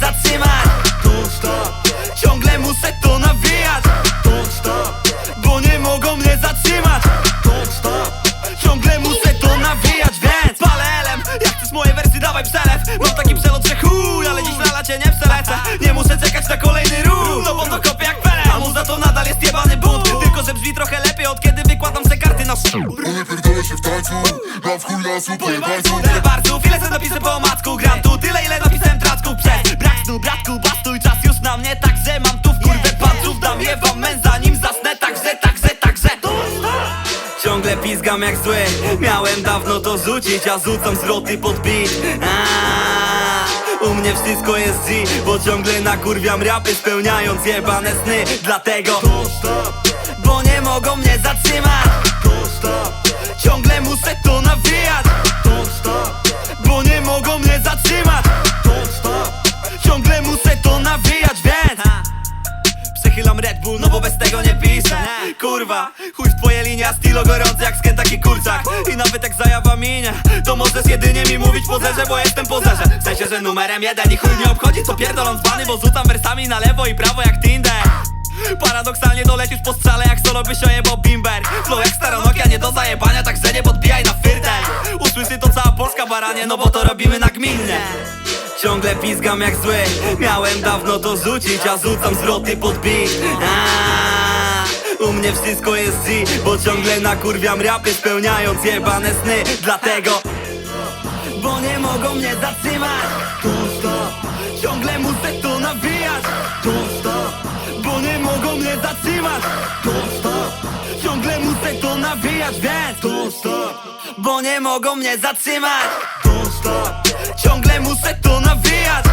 zatrzymać. Don't stop. Ciągle muszę to nawijać. Don't stop. Bo nie mogą mnie zatrzymać. Don't stop. Ciągle muszę to nawijać, więc palę elem Jak chcesz moje wersy, dawaj przelew. Mam taki przelot, że chuj, ale dziś na lacie nie przelecę. Nie muszę czekać na kolejny ruch No bo to kopię jak Pele A mu za to nadal jest jebany bunt Tylko, że brzmi trochę lepiej na stół Nie pierdolę się w tańcu Mam w chuj lasu, pojebańcu Tyle bardzo, ile se napisy po omacku Gram tu tyle, ile napisałem traczków Przez brak snu, bratku, bastuj Czas już na mnie, także mam tu w kurwę panców Dam je wam mę, zanim zasnę Także, także, także. Ciągle pizgam jak zły. Miałem dawno to rzucić, a rzucam zwroty pod beat. Aaa, U mnie wszystko jest G Bo ciągle nakurwiam rapy Spełniając jebane sny. Dlatego Bo nie mogą mnie zatrzymać mnie zatrzymać Ciągle muszę to nawijać, więc Przechylam Red Bull, no bo bez tego nie piszę. Kurwa, chuj w twoje linie, a stilo gorący jak z Kentucky kurczak. I nawet jak zajawa minie To możesz jedynie mi mówić pozerze, bo jestem pozerze. W sensie, że numerem jeden i chuj nie obchodzi co pierdolą dzbany Bo rzucam wersami na lewo i prawo jak Tinder. Paradoksalnie dolecisz po strzale jak solo byś ojebał bimber. Flow jak stara Nokia, nie do zajebania, także nie podbijaj baranie, no bo to robimy nagminnie. Ciągle pizgam jak zły Miałem dawno to rzucić, a rzucam zwroty pod Aaa, U mnie wszystko jest G Bo ciągle nakurwiam rapy spełniając jebane sny. Dlatego Bo nie mogą mnie zatrzymać. Stop Ciągle muszę to nawijać. Stop Bo nie mogą mnie zatrzymać. Don't muszę to nawijać, więc Don't stop Bo nie mogą mnie zatrzymać. Don't stop Ciągle muszę to nawijać